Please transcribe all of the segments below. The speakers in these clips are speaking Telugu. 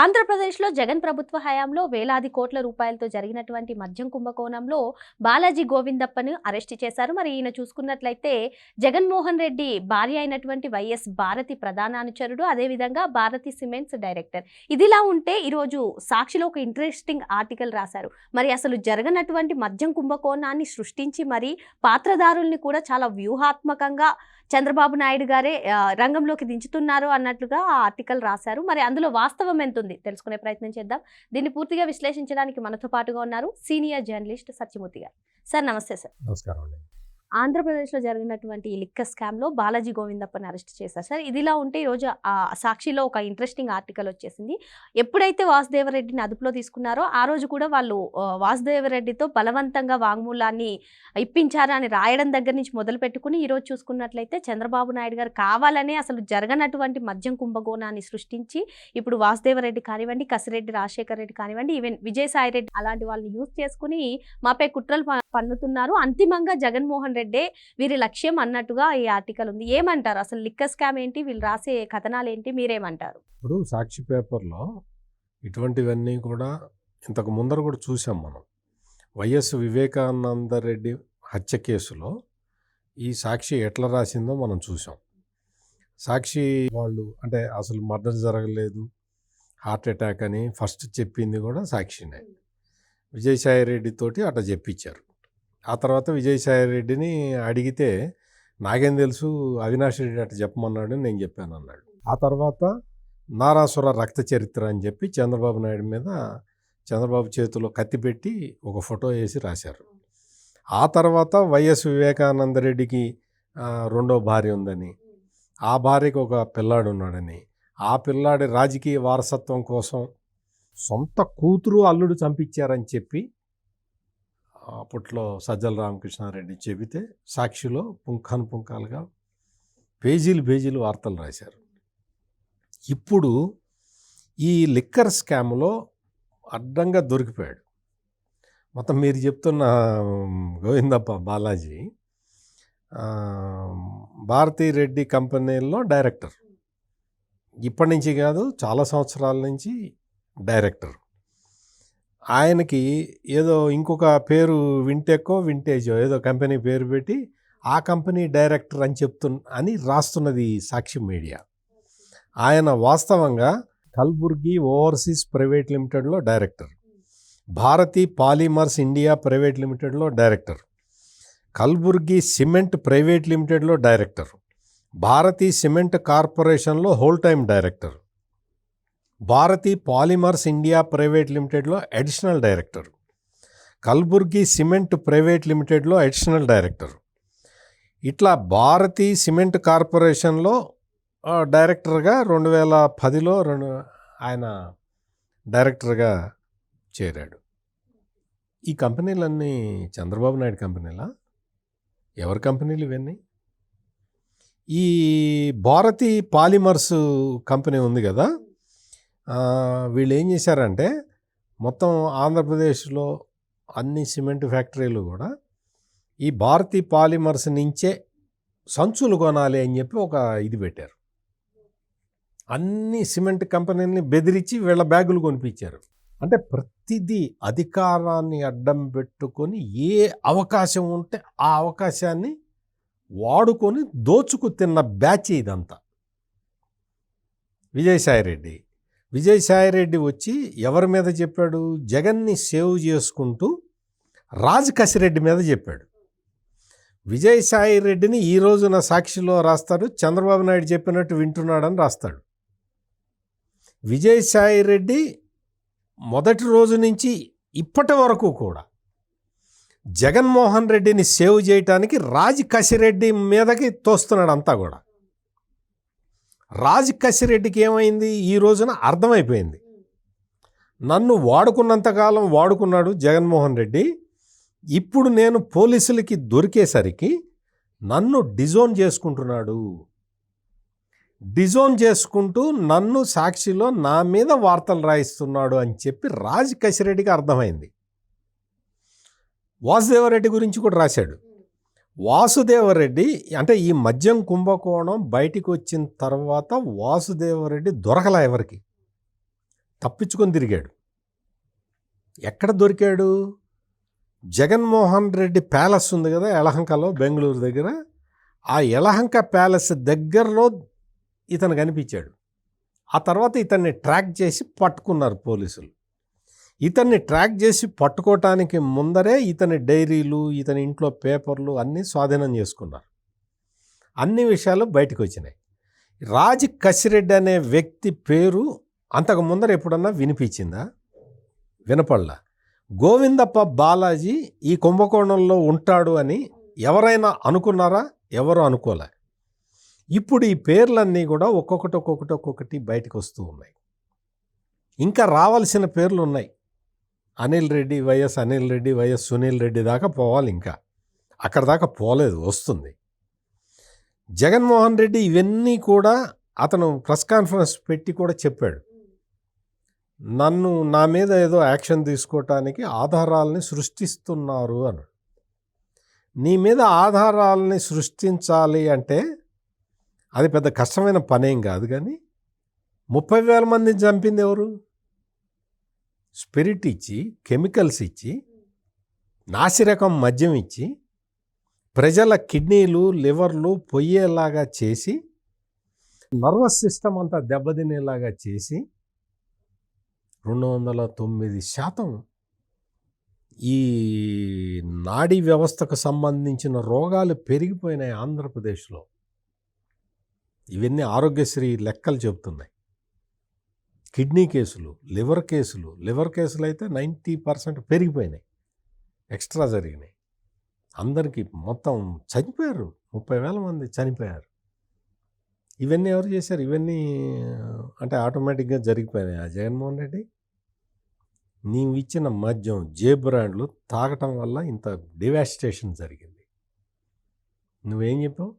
ఆంధ్రప్రదేశ్లో జగన్ ప్రభుత్వ హయాంలో వేలాది కోట్ల రూపాయలతో జరిగినటువంటి మద్యం కుంభకోణంలో బాలాజీ గోవిందప్పను అరెస్ట్ చేశారు. మరి ఈయన చూసుకున్నట్లయితే జగన్మోహన్ రెడ్డి భార్య అయినటువంటి వైఎస్ భారతి ప్రధాన అనుచరుడు అదేవిధంగా భారతి సిమెంట్స్ డైరెక్టర్. ఇదిలా ఉంటే ఈరోజు సాక్షిలో ఒక ఇంట్రెస్టింగ్ ఆర్టికల్ రాశారు. మరి అసలు జరగనటువంటి మద్యం కుంభకోణాన్ని సృష్టించి మరి పాత్రదారుల్ని కూడా చాలా వ్యూహాత్మకంగా చంద్రబాబు నాయుడు గారే రంగంలోకి దించుతున్నారు అన్నట్లుగా ఆ ఆర్టికల్ రాశారు. మరి అందులో వాస్తవం ఎంత వస్తుంది తెలుసుకునే ప్రయత్నం చేద్దాం. దీన్ని పూర్తిగా విశ్లేషించడానికి మనతో పాటుగా ఉన్నారు సీనియర్ జర్నలిస్ట్ సత్యమూర్తి గారు. సార్ నమస్తే సార్. నమస్కారం అండి. ఆంధ్రప్రదేశ్లో జరిగినటువంటి ఈ లిక్క స్కామ్లో బాలాజీ గోవిందప్పని అరెస్ట్ చేశారు. సార్ ఇదిలా ఉంటే ఈరోజు ఆ సాక్షిలో ఒక ఇంట్రెస్టింగ్ ఆర్టికల్ వచ్చేసింది. ఎప్పుడైతే వాసుదేవరెడ్డిని అదుపులో తీసుకున్నారో ఆ రోజు కూడా వాళ్ళు వాసుదేవరెడ్డితో బలవంతంగా వాంగ్మూలాన్ని ఇప్పించారా అని రాయడం దగ్గర నుంచి మొదలు పెట్టుకుని ఈరోజు చూసుకున్నట్లయితే చంద్రబాబు నాయుడు గారు కావాలనే అసలు జరగనటువంటి మద్యం కుంభకోణాన్ని సృష్టించి ఇప్పుడు వాసుదేవరెడ్డి కానివ్వండి కసిరెడ్డి రాజశేఖర్ రెడ్డి కానివ్వండి ఈవెన్ విజయసాయి రెడ్డి అలాంటి వాళ్ళని యూజ్ చేసుకుని మాపై కుట్రలు పన్నుతున్నారు. అంతిమంగా జగన్మోహన్ రెడ్డే వీరి లక్ష్యం అన్నట్టుగా ఈ ఆర్టికల్ ఉంది. ఏమంటారు? అసలు లిక్కర్ స్కామ్ ఏంటి? వీళ్ళు రాసే కథనాలు ఏంటి మీరేమంటారు? ఇప్పుడు సాక్షి పేపర్లో ఇటువంటివన్నీ కూడా ఇంతకు ముందర కూడా చూసాం మనం. వైఎస్ వివేకానంద రెడ్డి హత్య కేసులో ఈ సాక్షి ఎట్లా రాసిందో మనం చూసాం. సాక్షి వాళ్ళు అంటే అసలు మర్డర్ జరగలేదు. హార్ట్ అటాక్ అని ఫస్ట్ చెప్పింది కూడా సాక్షినే. విజయసాయి రెడ్డితోటి అట్లా చెప్పించారు. ఆ తర్వాత విజయసాయి రెడ్డిని అడిగితే నాకేం తెలుసు అవినాష్ రెడ్డి అట్లా చెప్పమన్నాడు నేను చెప్పాను అన్నాడు. ఆ తర్వాత నారాసుర రక్త చరిత్ర అని చెప్పి చంద్రబాబు నాయుడు మీద చంద్రబాబు చేతిలో కత్తి పెట్టి ఒక ఫోటో వేసి రాశారు. ఆ తర్వాత వైఎస్ వివేకానంద రెడ్డికి రెండో భార్య ఉందని ఆ భార్యకి ఒక పిల్లాడు ఉన్నాడని ఆ పిల్లాడి రాజకీయ వారసత్వం కోసం సొంత కూతురు అల్లుడు చంపించారని చెప్పి అప్పట్లో సజ్జల రామకృష్ణారెడ్డి చెబితే సాక్షిలో పుంఖాను పుంఖాలుగా పేజీలు పేజీలు వార్తలు రాశారు. ఇప్పుడు ఈ లిక్కర్ స్కామ్లో అడ్డంగా దొరికిపోయాడు. మొత్తం మీరు చెప్తున్న గోవిందప్ప బాలాజీ భారతీ రెడ్డి కంపెనీల్లో డైరెక్టర్. ఇప్పటి నుంచి కాదు చాలా సంవత్సరాల నుంచి డైరెక్టర్. ఆయనకి ఏదో ఇంకొక పేరు వింటెక్కో వింటేజో ఏదో కంపెనీ పేరు పెట్టి ఆ కంపెనీ డైరెక్టర్ అని చెప్తు అని రాస్తున్నది సాక్షి మీడియా. ఆయన వాస్తవంగా Kalburgi overseas private లిమిటెడ్లో director. Bharathi polymers India private లిమిటెడ్లో director. Kalburgi cement private లిమిటెడ్లో డైరెక్టర్. భారతీ సిమెంట్ కార్పొరేషన్లో whole time director. Bharathi polymers India private లిమిటెడ్లో additional director. Kalburgi cement private లిమిటెడ్లో additional director. ఇట్లా భారతీ సిమెంట్ కార్పొరేషన్లో డైరెక్టర్గా రెండు వేల పదిలో రెండు ఆయన డైరెక్టర్గా చేరాడు. ఈ కంపెనీలన్నీ చంద్రబాబు నాయుడు కంపెనీలా? ఎవరి కంపెనీలు ఇవన్నీ? ఈ భారతి పాలిమర్స్ కంపెనీ ఉంది కదా? వీళ్ళు ఏం చేశారంటే మొత్తం ఆంధ్రప్రదేశ్లో అన్ని సిమెంట్ ఫ్యాక్టరీలు కూడా ఈ భారతీ పాలిమర్స్ నుంచే సంచులు కొనాలి అని చెప్పి ఒక ఇది పెట్టారు. అన్ని సిమెంట్ కంపెనీని బెదిరించి వీళ్ళ బ్యాగులు కొనిపించారు. అంటే ప్రతిదీ అధికారాన్ని అడ్డం పెట్టుకొని ఏ అవకాశం ఉంటే ఆ అవకాశాన్ని వాడుకొని దోచుకు తిన్న బ్యాచ్ ఇదంతా. విజయసాయిరెడ్డి. విజయసాయిరెడ్డి వచ్చి ఎవరి మీద చెప్పాడు? జగన్ని సేవ్ చేసుకుంటూ రాజ్ కసిరెడ్డి మీద చెప్పాడు. విజయసాయిరెడ్డిని ఈ రోజున సాక్షిలో రాస్తాడు చంద్రబాబు నాయుడు చెప్పినట్టు వింటున్నాడని రాస్తాడు. విజయసాయి రెడ్డి మొదటి రోజు నుంచి ఇప్పటి వరకు కూడా జగన్మోహన్ రెడ్డిని సేవ్ చేయటానికి రాజ్ కసిరెడ్డి మీదకి తోస్తున్నాడు అంతా కూడా. రాజ్ కసిరెడ్డికి ఏమైంది? ఈ రోజున అర్థమైపోయింది. నన్ను వాడుకున్నంతకాలం వాడుకున్నాడు జగన్మోహన్ రెడ్డి. ఇప్పుడు నేను పోలీసులకి దొరికేసరికి నన్ను డిజోన్ చేసుకుంటున్నాడు. డిజోన్ చేసుకుంటూ నన్ను సాక్షిలో నా మీద వార్తలు రాయిస్తున్నాడు అని చెప్పి రాజ్ కసిరెడ్డికి అర్థమైంది. వాసుదేవరెడ్డి గురించి కూడా రాశాడు. వాసుదేవరెడ్డి అంటే ఈ మద్యం కుంభకోణం బయటికి వచ్చిన తర్వాత వాసుదేవరెడ్డి దొరకలా ఎవరికి? తప్పించుకొని తిరిగాడు. ఎక్కడ దొరికాడు? జగన్మోహన్ రెడ్డి ప్యాలెస్ ఉంది కదా యలహంకలో బెంగళూరు దగ్గర. ఆ యలహంక ప్యాలెస్ దగ్గరలో ఇతను కనిపించాడు. ఆ తర్వాత ఇతన్ని ట్రాక్ చేసి పట్టుకున్నారు పోలీసులు. ఇతన్ని ట్రాక్ చేసి పట్టుకోవటానికి ముందరే ఇతని డైరీలు ఇతని ఇంట్లో పేపర్లు అన్నీ స్వాధీనం చేసుకున్నారు. అన్ని విషయాలు బయటకు వచ్చినాయి. రాజ్ కసిరెడ్డి అనే వ్యక్తి పేరు అంతకు ముందర ఎప్పుడన్నా వినిపించిందా? వినపడలా. గోవిందప్ప బాలాజీ ఈ కుంభకోణంలో ఉంటాడు అని ఎవరైనా అనుకున్నారా? ఎవరు అనుకోలే. ఇప్పుడు ఈ పేర్లన్నీ కూడా ఒక్కొక్కటి ఒక్కొక్కటి ఒక్కొక్కటి బయటకు వస్తూ ఉన్నాయి. ఇంకా రావాల్సిన పేర్లు ఉన్నాయి. అనిల్ రెడ్డి వైఎస్ అనిల్ రెడ్డి వైఎస్ సునీల్ రెడ్డి దాకా పోవాలి ఇంకా. అక్కడ దాకా పోలేదు వస్తుంది. జగన్మోహన్ రెడ్డి ఇవన్నీ కూడా అతను ప్రెస్ కాన్ఫరెన్స్ పెట్టి కూడా చెప్పాడు. నన్ను నా మీద ఏదో యాక్షన్ తీసుకోవటానికి ఆధారాలని సృష్టిస్తున్నారు అని నీ మీద ఆధారాలని సృష్టించాలి అంటే అది పెద్ద కష్టమైన పనేం కాదు కానీ ముప్పై వేల మందిని చంపింది ఎవరు? స్పిరిట్ ఇచ్చి కెమికల్స్ ఇచ్చి నాసిరకం మద్యం ఇచ్చి ప్రజల కిడ్నీలు లివర్లు పొయ్యేలాగా చేసి నర్వస్ సిస్టమ్ అంతా దెబ్బతినేలాగా చేసి రెండు వందల తొమ్మిది శాతం ఈ నాడీ వ్యవస్థకు సంబంధించిన రోగాలు పెరిగిపోయినాయి ఆంధ్రప్రదేశ్లో. ఇవన్నీ ఆరోగ్యశ్రీ లెక్కలు చెబుతున్నాయి. కిడ్నీ కేసులు లివర్ కేసులు లివర్ కేసులు అయితే నైంటీ పర్సెంట్ పెరిగిపోయినాయి. ఎక్స్ట్రా జరిగినాయి. అందరికీ మొత్తం చనిపోయారు. ముప్పై వేల మంది చనిపోయారు. ఇవన్నీ ఎవరు చేశారు? ఇవన్నీ అంటే ఆటోమేటిక్గా జరిగిపోయినాయి. ఆ జగన్మోహన్ రెడ్డి నీవు ఇచ్చిన మద్యం జే బ్రాండ్లు తాగటం వల్ల ఇంత డివాస్టేషన్ జరిగింది. నువ్వేం చెప్పావు?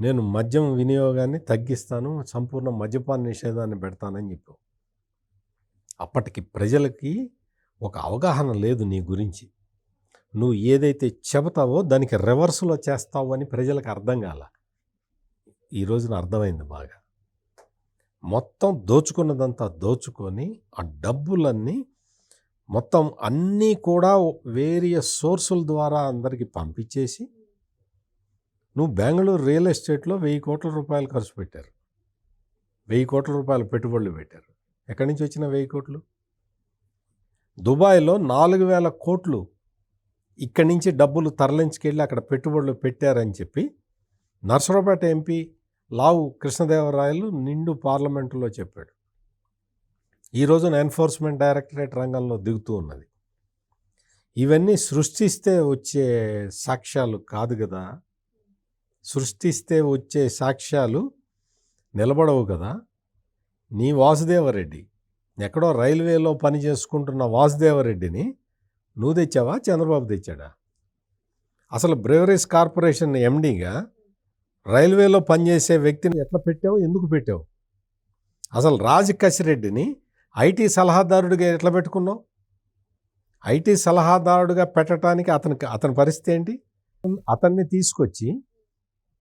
నేను మద్యం వినియోగాన్ని తగ్గిస్తాను సంపూర్ణ మద్యపాన నిషేధాన్ని పెడతానని చెప్పావు. అప్పటికి ప్రజలకి ఒక అవగాహన లేదు నీ గురించి. నువ్వు ఏదైతే చెబుతావో దానికి రివర్స్లో చేస్తావు అని ప్రజలకు అర్థం కాల. ఈ రోజున అర్థమైంది బాగా. మొత్తం దోచుకున్నదంతా దోచుకొని ఆ డబ్బులన్నీ మొత్తం అన్నీ కూడా వేరియస్ సోర్సుల ద్వారా అందరికీ పంపించేసి నువ్వు బెంగళూరు రియల్ ఎస్టేట్లో వెయ్యి కోట్ల రూపాయలు ఖర్చు పెట్టారు. వెయ్యి కోట్ల రూపాయలు పెట్టుబడులు పెట్టారు. ఎక్కడి నుంచి వచ్చిన వెయ్యి కోట్లు? దుబాయ్లో నాలుగు వేల కోట్లు ఇక్కడి నుంచి డబ్బులు తరలించుకెళ్ళి అక్కడ పెట్టుబడులు పెట్టారని చెప్పి నర్సరావుపేట ఎంపీ లావు కృష్ణదేవరాయలు నిండు పార్లమెంటులో చెప్పాడు. ఈ రోజున ఎన్ఫోర్స్మెంట్ డైరెక్టరేట్ రంగంలో దిగుతూ ఉన్నది. ఇవన్నీ సృష్టిస్తే వచ్చే సాక్ష్యాలు కాదు కదా. సృష్టిస్తే వచ్చే సాక్ష్యాలు నిలబడవు కదా. నీ వాసుదేవరెడ్డి. ఎక్కడో రైల్వేలో పని చేసుకుంటున్న వాసుదేవరెడ్డిని నువ్వు తెచ్చావా? చంద్రబాబు తెచ్చాడా? అసలు బ్రెవరీస్ కార్పొరేషన్ ఎండీగా రైల్వేలో పనిచేసే వ్యక్తిని ఎట్లా పెట్టావు? ఎందుకు పెట్టావు? అసలు రాజ్ కసిరెడ్డిని ఐటీ సలహాదారుడిగా ఎట్లా పెట్టుకున్నావు? ఐటీ సలహాదారుడిగా పెట్టడానికి అతనికి అతని పరిస్థితి ఏంటి? అతన్ని తీసుకొచ్చి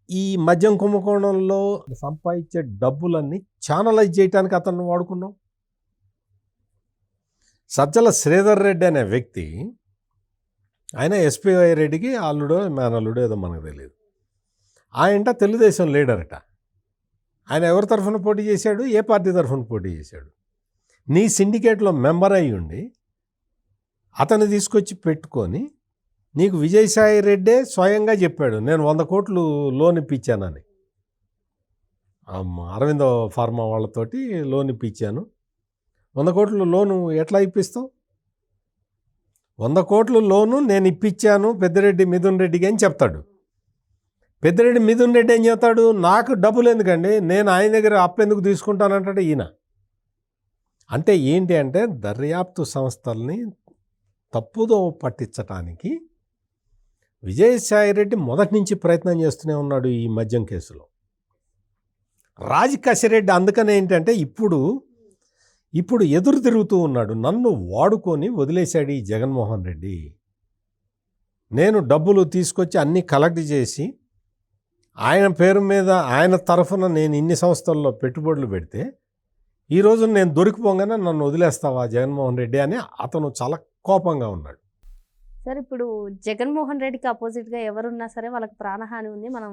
ఈ మద్యం కుంభకోణంలో సంపాదించే డబ్బులన్నీ ఛానలైజ్ చేయడానికి అతన్ని వాడుకున్నాం. సజ్జల శ్రీధర్ రెడ్డి అనే వ్యక్తి ఆయన ఎస్పీఐ రెడ్డికి అల్లుడో మేనల్లుడో ఏదో మనకు తెలియదు ఆయనంట తెలుగుదేశం లీడరట. ఆయన ఎవరి తరఫున పోటీ చేశాడు? ఏ పార్టీ తరఫున పోటీ చేశాడు? నీ సిండికేట్లో మెంబర్ అయ్యి ఉండి అతను తీసుకొచ్చి పెట్టుకొని నీకు విజయసాయి రెడ్డే స్వయంగా చెప్పాడు నేను వంద కోట్లు లోన్ ఇప్పించానని అరవిందో ఫార్మా వాళ్ళతోటి లోన్ ఇప్పించాను వంద కోట్లు లోను ఎట్లా ఇప్పిస్తావు? వంద కోట్లు లోను నేను ఇప్పించాను పెద్దిరెడ్డి మిథున్ రెడ్డికి అని చెప్తాడు. పెద్దిరెడ్డి మిథున్ రెడ్డి ఏం చెప్తాడు? నాకు డబ్బులు ఎందుకండి? నేను ఆయన దగ్గర అప్పు ఎందుకు తీసుకుంటానంటాడు ఈయన. అంటే ఏంటి అంటే దర్యాప్తు సంస్థల్ని తప్పుదో పట్టించటానికి విజయసాయిరెడ్డి మొదటి నుంచి ప్రయత్నం చేస్తూనే ఉన్నాడు ఈ మద్యం కేసులో. రాజ్ అందుకనే ఏంటంటే ఇప్పుడు ఇప్పుడు ఎదురు తిరుగుతూ ఉన్నాడు. నన్ను వాడుకొని వదిలేశాడు ఈ జగన్మోహన్ రెడ్డి. నేను డబ్బులు తీసుకొచ్చి అన్నీ కలెక్ట్ చేసి ఆయన పేరు మీద ఆయన తరఫున నేను ఇన్ని సంస్థల్లో పెట్టుబడులు పెడితే ఈరోజు నేను దొరికిపోగానే నన్ను వదిలేస్తావా జగన్మోహన్ రెడ్డి అని అతను చాలా కోపంగా ఉన్నాడు. సార్ ఇప్పుడు జగన్మోహన్ రెడ్డికి అపోజిట్గా ఎవరున్నా సరే వాళ్ళకి ప్రాణహాని ఉంది. మనం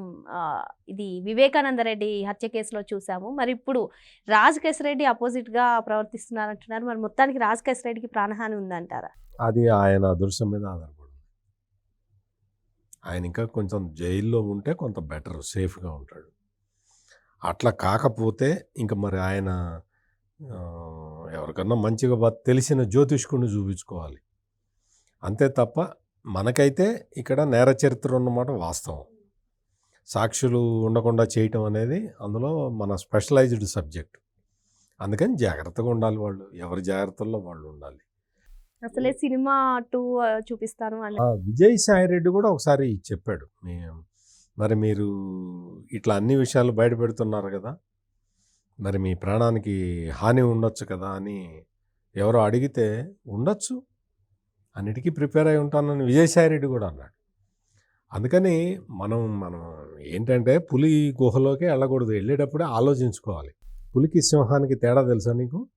ఇది వివేకానంద రెడ్డి హత్య కేసులో చూసాము. మరి ఇప్పుడు రాజకేశ్ రెడ్డి అపోజిట్గా ప్రవర్తిస్తున్నారంటున్నారు. మరి మొత్తానికి రాజకేశ్ రెడ్డికి ప్రాణహాని ఉందంటారా? అది ఆయన అదృష్టం మీద ఆధారపడి ఆయన ఇంకా కొంచెం జైల్లో ఉంటే కొంత బెటర్ సేఫ్గా ఉంటాడు. అట్లా కాకపోతే ఇంకా మరి ఆయన ఎవరికన్నా మంచిగా తెలిసిన జ్యోతిష్కుని చూపించుకోవాలి. అంతే తప్ప మనకైతే ఇక్కడ నేర చరిత్ర ఉన్నమాట వాస్తవం. సాక్షులు ఉండకుండా చేయటం అనేది అందులో మన స్పెషలైజ్డ్ సబ్జెక్ట్. అందుకని జాగ్రత్తగా ఉండాలి వాళ్ళు. ఎవరి జాగ్రత్తల్లో వాళ్ళు ఉండాలి. అసలే సినిమా టూ చూపిస్తాను విజయ్ సాయి రెడ్డి కూడా ఒకసారి చెప్పాడు. మరి మీరు ఇట్లా అన్ని విషయాలు బయట పెడుతున్నారు కదా మరి మీ ప్రాణానికి హాని ఉండొచ్చు కదా అని ఎవరో అడిగితే ఉండొచ్చు. అన్నిటికీ ప్రిపేర్ అయి ఉంటానని విజయసాయి రెడ్డి కూడా అన్నాడు. అందుకని మనం మనం ఏంటంటే పులి గుహలోకి వెళ్ళకూడదు. వెళ్ళేటప్పుడే ఆలోచించుకోవాలి. పులికి సింహానికి తేడా తెలుసా నీకు?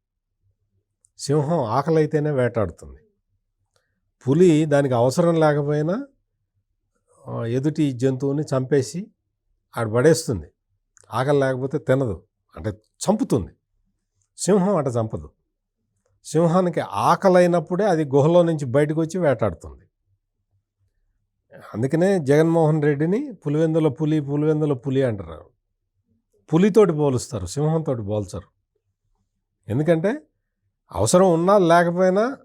సింహం ఆకలి అయితేనే వేటాడుతుంది. పులి దానికి అవసరం లేకపోయినా ఎదుటి జంతువుని చంపేసి ఆడ పడేస్తుంది. ఆకలి లేకపోతే తినదు. అంటే చంపుతుంది. సింహం అట చంపదు. సింహానికి ఆకలి అయినప్పుడే అది గుహలో నుంచి బయటకు వచ్చి వేటాడుతుంది. అందుకనే జగన్మోహన్ రెడ్డిని పులివెందుల పులి పులివెందుల పులి అంటారు. పులితోటి పోలుస్తారు సింహంతో పోల్చరు. ఎందుకంటే అవసరం ఉన్నా లేకపోయినా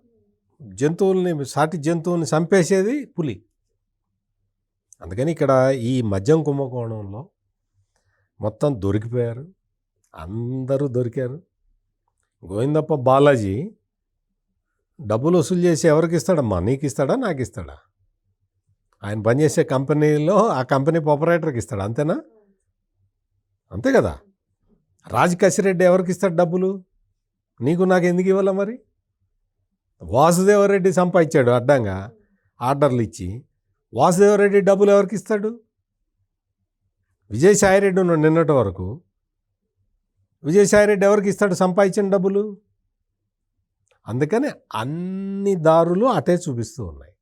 జంతువుల్ని సాటి జంతువుని చంపేసేది పులి. అందుకని ఇక్కడ ఈ మద్యం కుంభకోణంలో మొత్తం దొరికిపోయారు. అందరూ దొరికారు. గోవిందప్ప బాలాజీ డబ్బులు వసూలు చేసి ఎవరికి ఇస్తాడమ్మా? నీకు ఇస్తాడా నాకు ఇస్తాడా ఆయన పనిచేసే కంపెనీలో ఆ కంపెనీ ఆపరేటర్కి ఇస్తాడు? అంతేనా? అంతే కదా. రాజ్ కసిరెడ్డి ఎవరికి ఇస్తాడు డబ్బులు? నీకు నాకు ఎందుకు ఇవ్వాలా మరి? వాసుదేవరెడ్డి సంపాదించాడు అడ్డంగా ఆర్డర్లు ఇచ్చి. వాసుదేవరెడ్డి డబ్బులు ఎవరికి ఇస్తాడు? విజయసాయిరెడ్డి ఉన్నాడు నిన్నటి వరకు. విజయసాయిరెడ్డి ఎవరికి ఇస్తాడు సంపాదించిన డబ్బులు? అందుకని అన్ని దారులు అటే చూపిస్తూ ఉన్నాయి.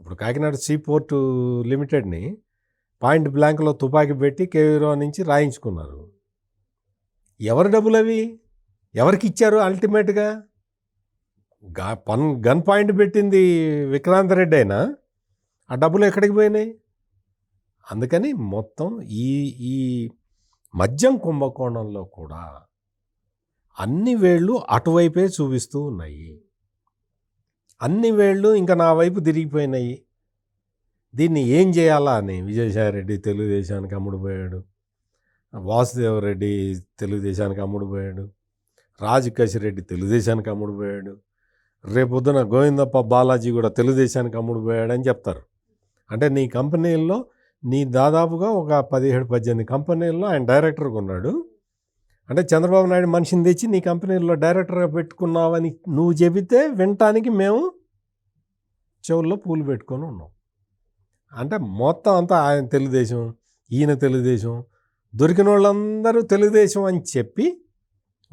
ఇప్పుడు కాకినాడ సీ పోర్టు లిమిటెడ్ని పాయింట్ బ్లాంక్లో తుపాకీ పెట్టి కేవీరో నుంచి రాయించుకున్నారు. ఎవరి డబ్బులు అవి? ఎవరికి ఇచ్చారు అల్టిమేట్గా? గా పన్ గన్ పాయింట్ పెట్టింది విక్రాంత్ రెడ్డి అయినా ఆ డబ్బులు ఎక్కడికి పోయినాయి? అందుకని మొత్తం ఈ ఈ మద్యం కుంభకోణంలో కూడా అన్ని వేళ్ళు అటువైపే చూపిస్తూ ఉన్నాయి. అన్ని వేళ్ళు ఇంకా నా వైపు తిరిగిపోయినాయి. దీన్ని ఏం చేయాలా అని విజయసాయిరెడ్డి తెలుగుదేశానికి అమ్ముడుపోయాడు. వాసుదేవరెడ్డి తెలుగుదేశానికి అమ్ముడుపోయాడు. రాజు రెడ్డి తెలుగుదేశానికి అమ్ముడుపోయాడు. రేపొద్దున గోవిందప్ప బాలాజీ కూడా తెలుగుదేశానికి అమ్ముడుపోయాడు అని చెప్తారు. అంటే నీ కంపెనీల్లో నీ దాదాపుగా ఒక పదిహేడు పద్దెనిమిది కంపెనీల్లో ఆయన డైరెక్టర్గా ఉన్నాడు. అంటే చంద్రబాబు నాయుడు మనిషిని తెచ్చి నీ కంపెనీలో డైరెక్టర్గా పెట్టుకున్నావని నువ్వు చెబితే వినటానికి మేము చెవుల్లో పూలు పెట్టుకొని ఉన్నాం. అంటే మొత్తం అంతా ఆయన తెలుగుదేశం ఈయన తెలుగుదేశం దొరికిన వాళ్ళందరూ తెలుగుదేశం అని చెప్పి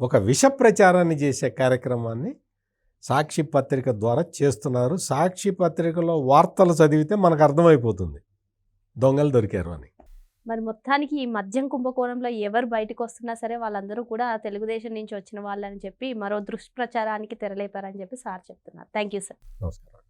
ఒక విష ప్రచారాన్ని చేసే కార్యక్రమాన్ని సాక్షి పత్రిక ద్వారా చేస్తున్నారు. సాక్షి పత్రికలో వార్తలు చదివితే మనకు అర్థమైపోతుంది. దొంగలు దొరికారు అని. మరి మొత్తానికి ఈ మద్యం కుంభకోణంలో ఎవరు బయటకు వస్తున్నా సరే వాళ్ళందరూ కూడా తెలుగుదేశం నుంచి వచ్చిన వాళ్ళని చెప్పి మరో దుష్ప్రచారానికి తెరలేపారని చెప్పి సార్ చెప్తున్నారు. Thank you sir. నమస్కారం.